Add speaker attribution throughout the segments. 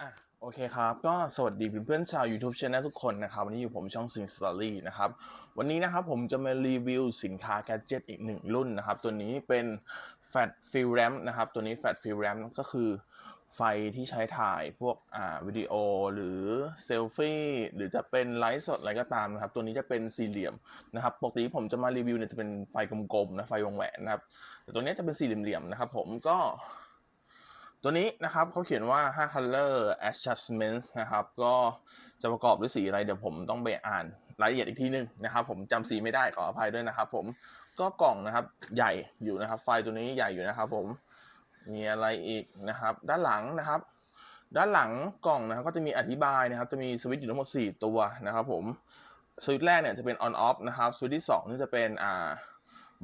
Speaker 1: อะโอเคครับ ก็สวัสดีเพื่อนๆชาว YouTube Channel ทุกคนนะครับ วันนี้อยู่ผมช่อง Sing Story นะครับ วันนี้นะครับผมจะมารีวิวสินค้าแกดเจิตอีกหนึ่งรุ่นนะครับ ตัวนี้เป็น Fat Fill Ramp นะครับ ตัวนี้ Fat Fill Ramp ก็คือไฟที่ใช้ถ่ายพวกอ่าวิดีโอหรือเซลฟี่หรือจะเป็นไลฟ์สดอะไรก็ตามนะครับ ตัวนี้จะเป็นสี่เหลี่ยมนะครับปกติผมจะมารีวิวเนี่ยจะเป็นไฟกลมๆนะไฟวงแหวนนะครับแต่ตัวนี้จะเป็นสี่เหลี่ยมๆนะครับ ผมก็ ตัวนี้นะครับเขาเขียนว่า5 color adjustments นะครับก็จะประกอบด้วยสีอะไรเดี๋ยวผมต้องไปอ่านรายละเอียดอีกทีนึงนะครับผมจำสีไม่ได้ขออภัยด้วยนะครับผมก็กล่องนะครับใหญ่อยู่นะครับ ไฟตัวนี้ใหญ่อยู่นะครับผมมีอะไรอีกนะครับ ด้านหลังนะครับ ด้านหลังกล่องนะครับก็จะมีอธิบายนะครับ จะมีสวิตช์อยู่ทั้งหมด 4 ตัวนะครับผมสวิตช์แรกเนี่ยจะเป็น on off นะครับสวิตช์ที่2นี่จะเป็นอ่า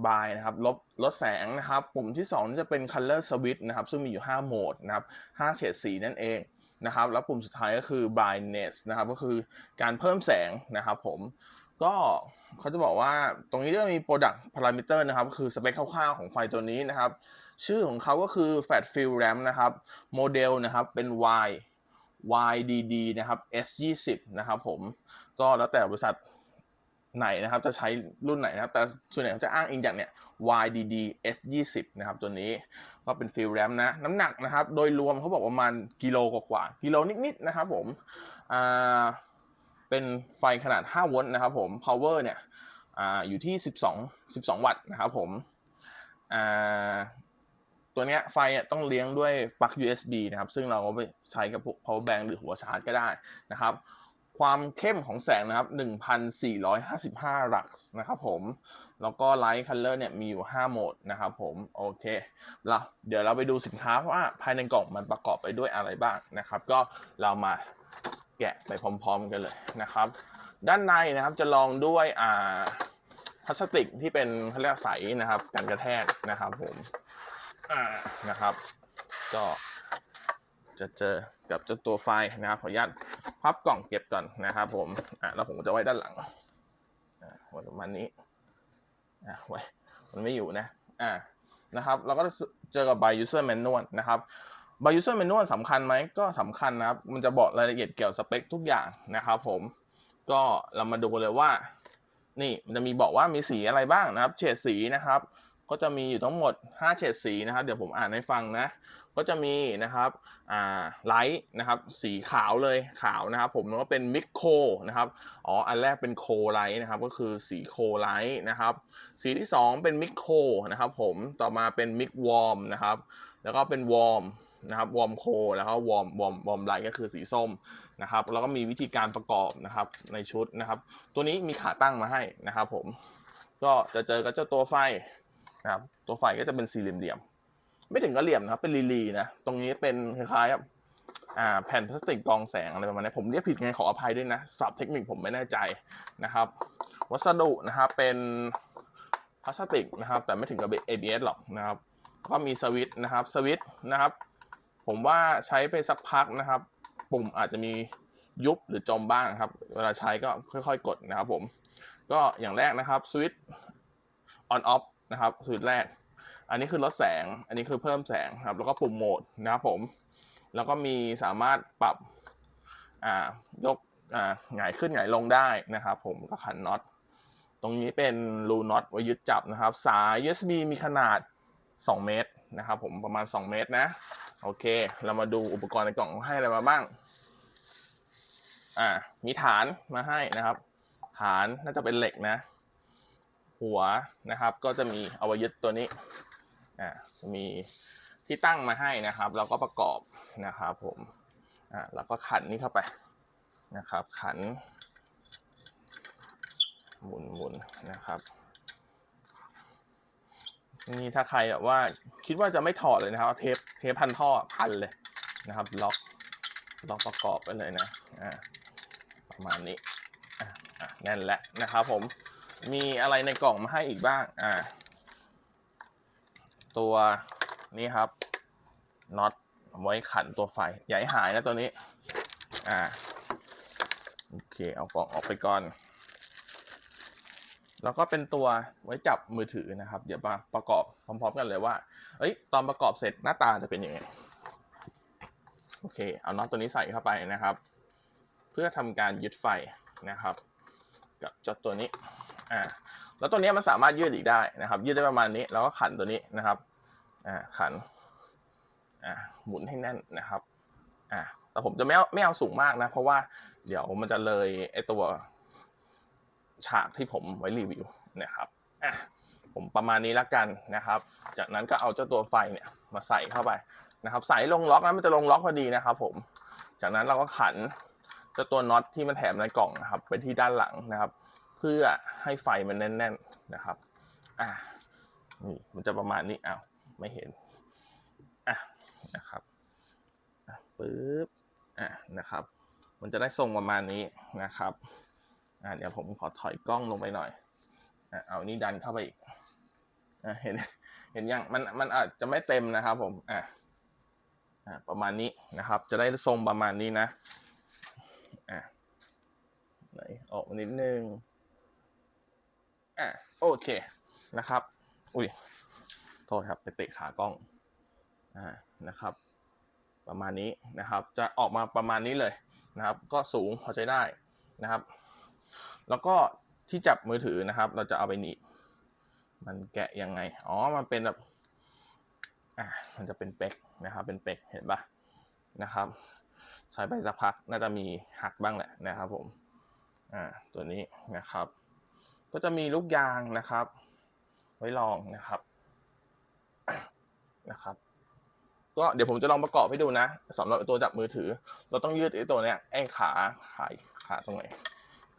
Speaker 1: บายนะครับลบลดแสงนะครับ ปุ่มที่2นี่จะเป็น color switch นะครับ ซึ่งมีอยู่ 5 โหมดนะครับ5เฉดสีนั่นเองนะครับ แล้วปุ่มสุดท้ายก็คือ brightness นะครับ ก็คือการเพิ่มแสงนะครับ ผมก็เขาจะบอกว่าตรงนี้จะมี product parameter นะครับก็คือสเปคคร่าวๆของไฟตัวนี้นะครับ ชื่อของเขาก็คือ fat fill ramp นะครับ โมเดลนะครับเป็น Y YDD นะครับ S20 นะครับผม ก็แล้วแต่บริษัท ไหนนะครับ จะใช้รุ่นไหนนะครับ แต่ส่วนใหญ่เขาจะอ้างอิงจากเนี่ย YDD S20 นะครับ ตัวนี้ก็เป็นฟิลแรมนะ น้ำหนักนะครับ โดยรวมเขาบอกประมาณกิโลกว่ากิโลนิดๆนะครับผมอ่าเป็นไฟขนาด 5 โวลต์นะครับผม power เนี่ยอ่าอยู่ที่ 12 12 วัตต์นะครับผมอ่าตัวเนี้ยไฟอะต้องเลี้ยงด้วยปลั๊ก USB นะครับ ซึ่งเราก็ไปใช้กับพวก power bank หรือหัวชาร์จก็ได้นะครับ ความเข้มของแสงนะครับ 1,455 ลักซ์นะครับผม แล้วก็ไลท์คัลเลอร์เนี่ยมีอยู่ 5 โหมดนะครับผม โอเคแล้วเดี๋ยวเราไปดูสินค้าว่าภายในกล่องมันประกอบไปด้วยอะไรบ้างนะครับ ก็เรามาแกะไปพร้อมๆกันเลยนะครับ ด้านในนะครับจะลองด้วยอ่าพลาสติกที่เป็นเขาเรียกใสนะครับกันกระแทกนะครับผมอ่านะครับ ก็จะเจอกับเจ้าตัวไฟนะครับขออนุญาตพับกล่องเก็บก่อนนะครับผมอ่าแล้วผมจะไว้ด้านหลังอ่าว้ประมาณนี้อ่าไว้มันไม่อยู่นะอ่านะครับเราก็เจอกับ by user manual นะครับ by user manual สำคัญไหมก็สำคัญนะครับ มันจะบอกรายละเอียดเกี่ยวกับสเปคทุกอย่างนะครับผมก็เรามาดูเลยว่า นี่มันจะมีบอกว่ามีสีอะไรบ้างนะครับ เฉดสีนะครับ ก็จะมีอยู่ทั้งหมด5เฉดสีนะครับ เดี๋ยวผมอ่านให้ฟังนะ ก็จะมีนะครับอ่าไลท์นะครับสีขาวเลยขาวนะครับ ผมแล้วก็เป็นมิกโคนะครับอ๋ออันแรกเป็นโคไลท์นะครับ ก็คือสีโคไลท์นะครับ สีที่ 2 เป็นมิกโคนะครับ ผมต่อมาเป็นมิกวอร์มนะครับ แล้วก็เป็นวอร์มนะครับวอร์มโคแล้วก็วอร์มวอร์มวอร์มไลท์ก็คือสีส้มนะครับ แล้วก็มีวิธีการประกอบนะครับในชุดนะครับ ตัวนี้มีขาตั้งมาให้นะครับ ผมก็จะเจอกับเจ้าตัวไฟ นะครับตัวไฟก็จะเป็นสี่เหลี่ยมๆไม่ถึงกับเหลี่ยมนะครับเป็นลีลีนะตรงนี้เป็นคล้ายๆกับแผ่นพลาสติกกรองแสงอะไรประมาณนี้ผมเรียกผิดไงขออภัยด้วยนะศัพท์เทคนิคผมไม่แน่ใจนะครับ วัสดุนะครับเป็นพลาสติกนะครับ แต่ไม่ถึงกับ ABS หรอกนะครับ ก็มีสวิตช์นะครับสวิตช์นะครับ ผมว่าใช้ไปสักพักนะครับ ปุ่มอาจจะมียุบหรือจมบ้างครับ เวลาใช้ก็ค่อยๆ กดนะครับผม ก็อย่างแรกนะครับสวิตช์ on off นะครับสวิตช์แรก อันนี้คือลดแสง อันนี้คือเพิ่มแสงครับ แล้วก็ปุ่มโหมดนะครับผม แล้วก็มีสามารถปรับอ่ายกอ่าหงายขึ้นหงายลงได้นะครับ ผมก็ขันน็อตตรงนี้เป็นรูน็อตไว้ยึดจับนะครับ สาย USB มีขนาด 2 เมตรนะครับ ผมประมาณ 2 เมตรนะ โอเค เรามาดูอุปกรณ์ในกล่องให้อะไรมาบ้าง อ่ามีฐานมาให้นะครับ ฐานน่าจะเป็นเหล็กนะ หัวนะครับ ก็จะมีเอาไว้ยึดตัวนี้อ่าจะมีที่ตั้งมาให้นะครับแล้วก็ประกอบนะครับผมอ่าแล้วก็ขันนี่เข้าไปนะครับ ขัน หมุนหมุนนะครับนี่ถ้าใครแบบว่าคิดว่าจะไม่ถอดเลยนะครับเทปเทปพันท่อพันเลยนะครับ ล็อกล็อกประกอบไปเลยนะอ่าประมาณนี้อ่าแน่นแหละนะครับผม มีอะไรในกล่องมาให้อีกบ้าง อ่า ตัวนี้ครับน็อตไว้ขันตัวไฟอย่าให้หายนะตัวนี้ อ่า โอเค เอากล่องออกไปก่อน แล้วก็เป็นตัวไว้จับมือถือนะครับ เดี๋ยวมาประกอบพร้อมๆกันเลยว่า เอ้ย ตอนประกอบเสร็จหน้าตาจะเป็นยังไง โอเค เอาน็อตตัวนี้ใส่เข้าไปนะครับ เพื่อทำการยึดไฟนะครับ กับจดตัวนี้ อ่าแล้วตัวนี้มันสามารถยืดอีกได้นะครับ ยืดได้ประมาณนี้ แล้วก็ขันตัวนี้นะครับอ่าขันอ่าหมุนให้แน่นนะครับอ่าแต่ผมจะไม่เอาไม่เอาสูงมากนะ เพราะว่าเดี๋ยวมันจะเลยไอตัวฉากที่ผมไว้รีวิวนะครับอะผมประมาณนี้ละกันนะครับ จากนั้นก็เอาเจ้าตัวไฟเนี่ยมาใส่เข้าไปนะครับ ใส่ลงล็อกนะมันจะลงล็อกพอดีนะครับ ผม จากนั้นเราก็ขันเจ้าตัวน็อตที่มันแถมในกล่องนะครับไปที่ด้านหลังนะครับ เพื่อให้ไฟมันแน่น ๆนะครับ อะนี่มันจะประมาณนี้อ้าวไม่เห็น อะนะครับปึ๊บ อะนะครับ มันจะได้ทรงประมาณนี้นะครับ อะเดี๋ยวผมขอถอยกล้องลงไปหน่อย อะเอานี่ดันเข้าไปอีก อะเห็น เห็นยังมัน มันอาจจะไม่เต็มนะครับ ผม อะอะประมาณนี้นะครับ จะได้ทรงประมาณนี้นะ อะไหนออกนิดนึง อะโอเคนะครับ อุ้ยโทษครับไปเตะขากล้องอ่านะครับ ประมาณนี้นะครับ จะออกมาประมาณนี้เลยนะครับ ก็สูงพอใช้ได้นะครับ แล้วก็ที่จับมือถือนะครับ เราจะเอาไปหนีบมันแกะยังไงอ๋อมันเป็นแบบอะมันจะเป็นเป็กนะครับ เป็นเป็กเห็นปะนะครับ ใช้ไปสักพักน่าจะมีหักบ้างแหละนะครับ ผมอ่าตัวนี้นะครับ ก็จะมีลูกยางนะครับ ไว้ลองนะครับนะครับ ก็เดี๋ยวผมจะลองประกอบให้ดูนะสำหรับตัวจับมือถือ เราต้องยืดไอ้ตัวเนี้ยไอ้ขาขาขาตรงไหน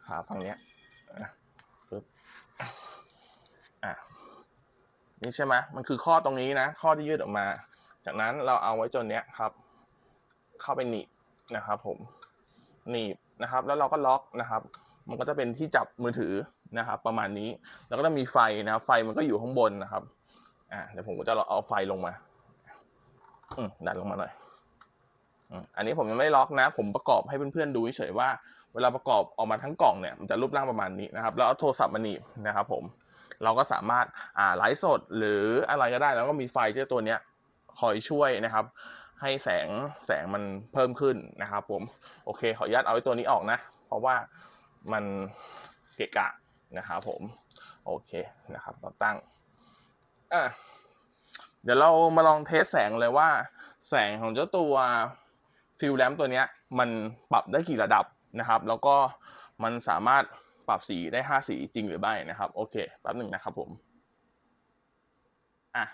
Speaker 1: ขาฝั่งเนี้ยปึ๊บอะนี่ใช่ไหมมันคือข้อตรงนี้นะ ข้อที่ยืดออกมา จากนั้นเราเอาไว้จนเนี้ยครับ เข้าไปหนีบนะครับ ผมหนีบนะครับ แล้วเราก็ล็อกนะครับ มันก็จะเป็นที่จับมือถือ นะครับ ประมาณนี้แล้วก็จะมีไฟนะไฟมันก็อยู่ข้างบนนะครับอ่าเดี๋ยวผมก็จะเอาไฟลงมา อืมดันลงมาหน่อยอันนี้ผมยังไม่ล็อกนะ ผมประกอบให้เพื่อนๆดูเฉยๆว่า เวลาประกอบออกมาทั้งกล่องเนี่ยมันจะรูปร่างประมาณนี้นะครับ แล้วเอาโทรศัพท์มาหนีบนะครับ ผม เราก็สามารถอ่าไลฟ์สดหรืออะไรก็ได้ แล้วก็มีไฟเจ้าตัวเนี้ยคอยช่วยนะครับ ให้แสงแสงมันเพิ่มขึ้นนะครับ ผม โอเค ขออนุญาตเอาไอ้ตัวนี้ออกนะ เพราะว่ามันเกะกะ นะครับผม โอเคนะครับเราตั้งอะเดี๋ยวเรามาลองเทสแสงเลยว่า แสงของเจ้าตัวฟิลแลมตัวเนี้ย มันปรับได้กี่ระดับนะครับ แล้วก็มันสามารถปรับสีได้ห้าสีจริงหรือไม่นะครับ โอเคแป๊บหนึ่งนะครับผมอะ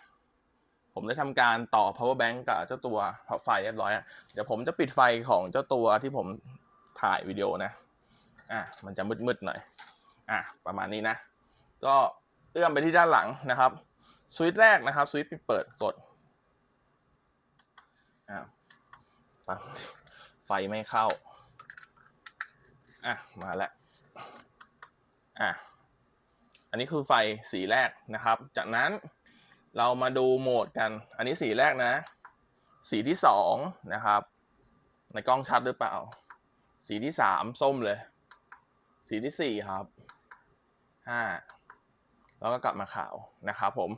Speaker 1: ผมได้ทำการต่อ power bank กับเจ้าตัวไฟเรียบร้อยอะเดี๋ยวผมจะปิดไฟของเจ้าตัวที่ผมถ่ายวิดีโอนะอะมันจะมืดๆหน่อย อะประมาณนี้นะ ก็เอื้อมไปที่ด้านหลังนะครับสวิตช์แรกนะครับสวิตช์ปิดเปิดกดอะปั๊บไฟไม่เข้าอะมาแล้วอะอันนี้คือไฟสีแรกนะครับ จากนั้นเรามาดูโหมดกัน อันนี้สีแรกนะ สีที่สองนะครับ ในกล้องชัดหรือเปล่า สีที่สามส้มเลย สีที่สี่ครับ ห้าแล้วก็กลับมาขาวนะครับผม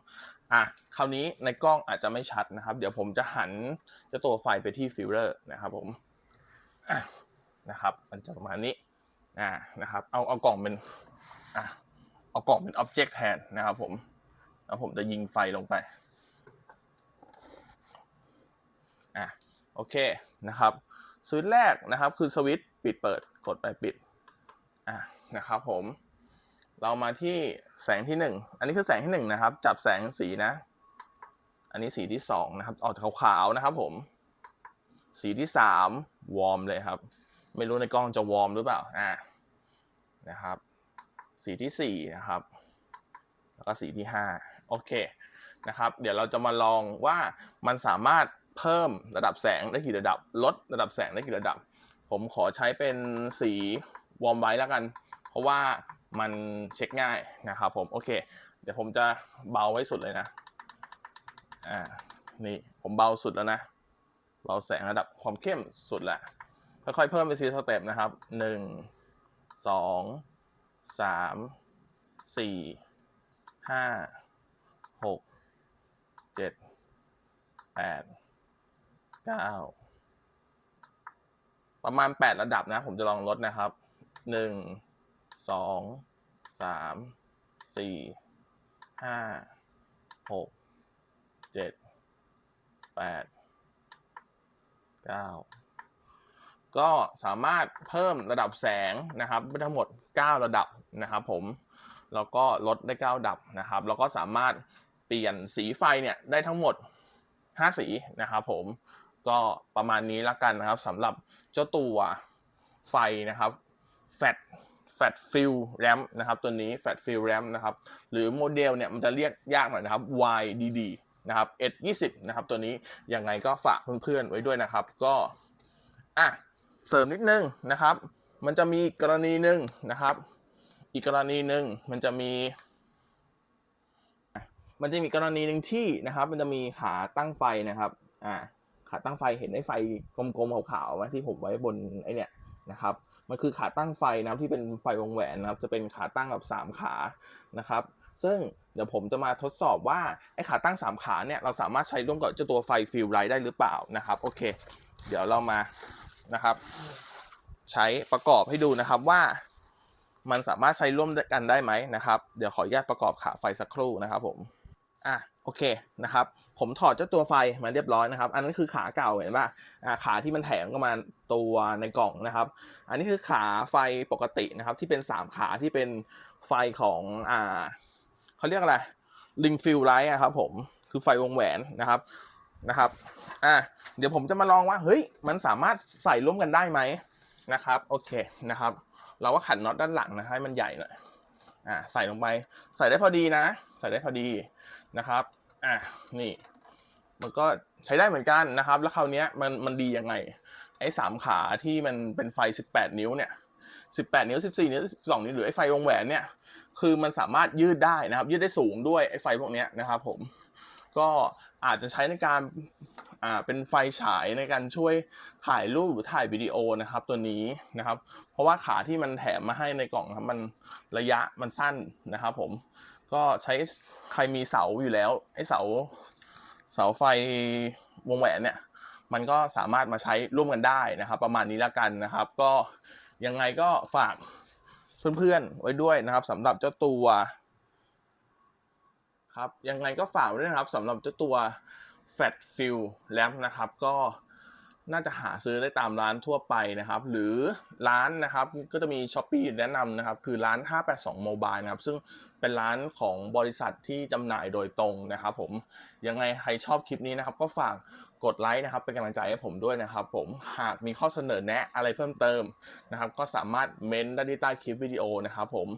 Speaker 1: อะคราวนี้ในกล้องอาจจะไม่ชัดนะครับ เดี๋ยวผมจะหันจะตัวไฟไปที่ฟิลเลอร์นะครับผมนะครับ มันจะประมาณนี้อ่านะครับ เอาเอากล่องเป็นอะเอากล่องเป็นอ็อบเจกต์แทนนะครับผมแล้วผมจะยิงไฟลงไปอะโอเคนะครับสวิตช์แรกนะครับ คือสวิตช์ปิดเปิดกดไปปิดอะนะครับผม เรามาที่แสงที่หนึ่ง อันนี้คือแสงที่หนึ่งนะครับ จับแสงสีนะ อันนี้สีที่สองนะครับ ออกขาวๆนะครับผม สีที่สามวอร์มเลยครับ ไม่รู้ในกล้องจะวอร์มหรือเปล่า อ่า นะครับ สีที่สี่นะครับ แล้วก็สีที่ห้าโอเค นะครับ เดี๋ยวเราจะมาลองว่ามันสามารถเพิ่มระดับแสงได้กี่ระดับ ลดระดับแสงได้กี่ระดับ ผมขอใช้เป็นสีวอร์มไว้แล้วกัน เพราะว่า มันเช็คง่ายนะครับผมโอเค เดี๋ยวผมจะเบาไว้สุดเลยนะอ่านี่ผมเบาสุดแล้วนะเบาแสงระดับความเข้มสุดแหละค่อยๆเพิ่มไปทีสเต็ปนะครับหนึ่งสองสามสี่ห้าหกเจ็ดแปดเก้าประมาณแปดระดับนะ ผมจะลองลดนะครับหนึ่ง สองสามสี่ห้าหกเจ็ดแปดเก้าก็สามารถเพิ่มระดับแสงนะครับได้ทั้งหมด 9 ระดับนะครับผมแล้วก็ลดได้ 9 ดับนะครับ แล้วก็สามารถเปลี่ยนสีไฟเนี่ยได้ทั้งหมด 5 สีนะครับผมก็ประมาณนี้ละกันนะครับสำหรับเจ้าตัวไฟนะครับแฟต แฟตฟิลแรมนะครับตัวนี้แฟตฟิลแรมนะครับหรือโมเดลเนี่ยมันจะเรียกยากหน่อยนะครับ YDD นะครับ S20 นะครับตัวนี้ยังไงก็ฝากเพื่อนๆไว้ด้วยนะครับ ก็อะเสริมนิดนึงนะครับ มันจะมีกรณีหนึ่งนะครับ อีกกรณีหนึ่งมันจะมี มันจะมีกรณีหนึ่งที่นะครับ มันจะมีขาตั้งไฟนะครับอ่าขาตั้งไฟเห็นไอ้ไฟกลมๆขาวๆไหมที่ผมไว้บนไอ้เนี่ยนะครับ มันคือขาตั้งไฟนะครับที่เป็นไฟวงแหวนนะครับ จะเป็นขาตั้งแบบสามขานะครับ ซึ่งเดี๋ยวผมจะมาทดสอบว่าไอ้ขาตั้งสามขาเนี่ยเราสามารถใช้ร่วมกับเจ้าตัวไฟฟิลไลท์ได้หรือเปล่านะครับ โอเค เดี๋ยวเรามานะครับ ใช้ประกอบให้ดูนะครับว่า มันสามารถใช้ร่วมกันได้ไหมนะครับ เดี๋ยวขออนุญาตประกอบขาไฟสักครู่นะครับผมอะ โอเคนะครับ ผมถอดเจ้าตัวไฟมาเรียบร้อยนะครับ อันนั้นคือขาเก่าเห็นป่ะอ่าขาที่มันแถมก็มาตัวในกล่องนะครับ อันนี้คือขาไฟปกตินะครับ ที่เป็นสามขาที่เป็นไฟของอ่าเขาเรียกอะไรลิงฟิลไลท์ครับผมคือไฟวงแหวนนะครับนะครับอะเดี๋ยวผมจะมาลองว่าเฮ้ยมันสามารถใส่ร่วมกันได้ไหมนะครับโอเคนะครับ เราก็ขันน็อตด้านหลังนะให้มันใหญ่หน่อยอ่าใส่ลงไปใส่ได้พอดีนะ ใส่ได้พอดีนะครับ อะนี่ มันก็ใช้ได้เหมือนกันนะครับ แล้วคราวนี้มันมันดียังไง ไอ้สามขาที่มันเป็นไฟ 18 นิ้วเนี่ย18 นิ้ว 14 นิ้ว 12 นิ้วหรือไอ้ไฟวงแหวนเนี่ย คือมันสามารถยืดได้นะครับ ยืดได้สูงด้วยไอ้ไฟพวกนี้นะครับผม ก็อาจจะใช้ในการอ่าเป็นไฟฉายในการช่วยถ่ายรูปหรือถ่ายวิดีโอนะครับ ตัวนี้นะครับ เพราะว่าขาที่มันแถมมาให้ในกล่องครับมันระยะมันสั้นนะครับผม ก็ใช้ใครมีเสาอยู่แล้วไอ้เสา เสาไฟวงแหวนเนี่ย มันก็สามารถมาใช้ร่วมกันได้นะครับ ประมาณนี้แล้วกันนะครับ ก็ยังไงก็ฝากเพื่อนๆไว้ด้วยนะครับสำหรับเจ้าตัว ครับยังไงก็ฝากไว้ด้วยนะครับสำหรับเจ้าตัว Fat Fill Lamp นะครับ ก็น่าจะหาซื้อได้ตามร้านทั่วไปนะครับ หรือร้านนะครับก็จะมี s h อ p e e แนะนำนะครับ คือร้าน 582 Mobile นะครับ ซึ่ง เป็นร้านของบริษัทที่จำหน่ายโดยตรงนะครับผมยังไงใครชอบคลิปนี้นะครับ ก็ฝากกดไลค์นะครับเป็นกำลังใจให้ผมด้วยนะครับ ผมหากมีข้อเสนอแนะอะไรเพิ่มเติมนะครับ ก็สามารถเมนต์ได้ที่ใต้คลิปวิดีโอนะครับ ผม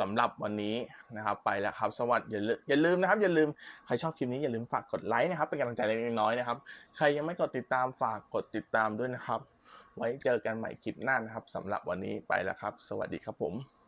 Speaker 1: สำหรับวันนี้นะครับ ไปแล้วครับ สวัสดีอย่าลืมอย่าลืมนะครับ อย่าลืมใครชอบคลิปนี้อย่าลืมฝากกดไลค์นะครับ เป็นกำลังใจเล็กน้อยนะครับ ใครยังไม่กดติดตามฝากกดติดตามด้วยนะครับ ไว้เจอกันใหม่คลิปหน้านะครับสำหรับวันนี้ไปแล้วครับ สวัสดีครับผม